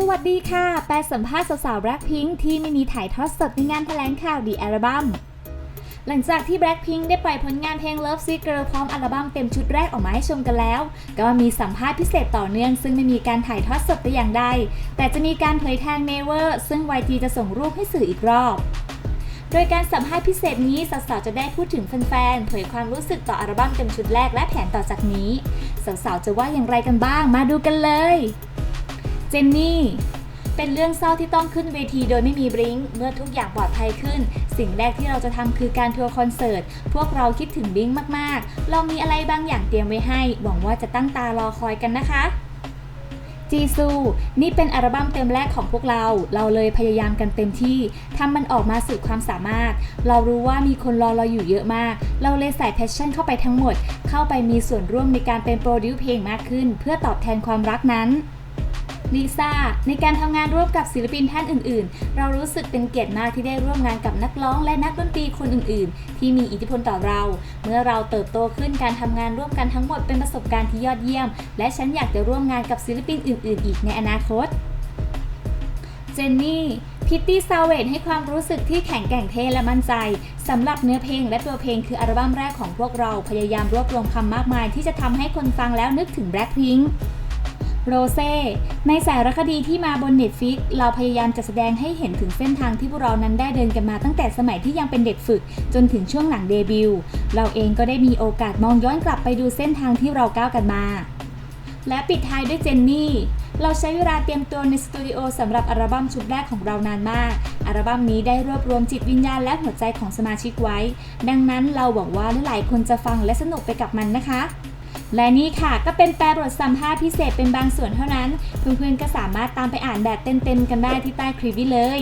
สวัสดีค่ะ แปลสัมภาษณ์สาวๆ Blackpink ที่ไม่มีถ่ายทอดสดในงานแถลงข่าวดีอัลบั้ม หลังจากที่ Blackpink ได้ปล่อยผลงานเพลง Love Sick Girl พร้อมอัลบั้มเต็มชุดแรกออกมาให้ชมกันแล้ว ก็มีสัมภาษณ์พิเศษต่อเนื่อง ซึ่งไม่มีการถ่ายทอดสดแต่อย่างใด แต่จะมีการเผยทาง Never ซึ่ง YG จะส่งรูปให้สื่ออีกรอบโดยการสัมภาษณ์พิเศษนี้สาวๆจะได้พูดถึงแฟนๆ เผยความรู้สึกต่ออัลบั้มเต็มชุดแรกและแผนต่อจากนี้ สาวๆ จะว่าอย่างไรกันบ้าง มาดูกันเลย เจนนี่ เป็นเรื่องเศร้าที่ต้องขึ้นเวทีโดยไม่มีบลิงเมื่อทุกอย่างปลอดภัยขึ้น สิ่งแรกที่เราจะทำคือการทัวร์คอนเสิร์ต พวกเราคิดถึงบิงก์มากๆ เรามีอะไรบางอย่างเตรียมไว้ให้ หวังว่าจะตั้งตารอคอยกันนะคะจีซู นี่เป็นอัลบั้มเต็มแรกของพวกเรา เราเลยพยายามกันเต็มที่ทำมันออกมาสุดความสามารถ เรารู้ว่ามีคนรอเราอยู่เยอะมาก เราเลยใส่แพชชั่นเข้าไปทั้งหมด เข้าไปมีส่วนร่วมในการเป็นโปรดิวเพลงมากขึ้น เพื่อตอบแทนความรักนั้น ลิซ่าในการทำงานร่วมกับศิลปินท่านอื่นๆ เรารู้สึกเป็นเกียรติมากที่ได้ร่วมงานกับนักร้องและนักดนตรีคนอื่นๆ ที่มีอิทธิพลต่อเรา เมื่อเราเติบโตขึ้นการทำงานร่วมกันทั้งหมดเป็นประสบการณ์ที่ยอดเยี่ยม และฉันอยากจะร่วมงานกับศิลปินอื่น ๆ อีกในอนาคต เจนนี่พิตตี้ซาเวตให้ความรู้สึกที่แข็งแกร่งเท่และมั่นใจสำหรับเนื้อเพลงและตัวเพลงคืออัลบั้มแรกของพวกเราพยายามรวบรวมคำมากมายที่จะทำให้คนฟังแล้วนึกถึงแบล็คพิง โรเซ่ ในสารคดีที่มาบน Netflix เราพยายามจะแสดงให้เห็นถึงเส้นทางที่พวกเรานั้นได้เดินกันมาตั้งแต่สมัยที่ยังเป็นเด็กฝึก จนถึงช่วงหลังเดบิวต์เราเองก็ได้มีโอกาสมองย้อนกลับไปดูเส้นทางที่เราก้าวกันมา และปิดท้ายด้วยเจนนี่เราใช้เวลาเตรียมตัวในสตูดิโอสำหรับอัลบั้มชุดแรกของเรานานมาก อัลบั้มนี้ได้รวบรวมจิตวิญญาณและหัวใจของสมาชิกไว้ ดังนั้นเราหวังว่าหลายๆคนจะฟังและสนุกไปกับมันนะคะ และนี่ค่ะก็เป็นแปลบทสัมภาษณ์พิเศษเป็นบางส่วนเท่านั้น เพื่อนๆก็สามารถตามไปอ่านแบบเต็มๆกันได้ที่ใต้คลิปนี้เลย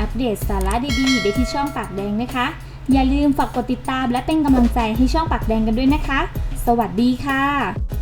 อัปเดตสาระดีๆ ได้ที่ช่องปากแดงนะคะ อย่าลืมฝากกดติดตามและเป็นกำลังใจให้ช่องปากแดงกันด้วยนะคะ สวัสดีค่ะ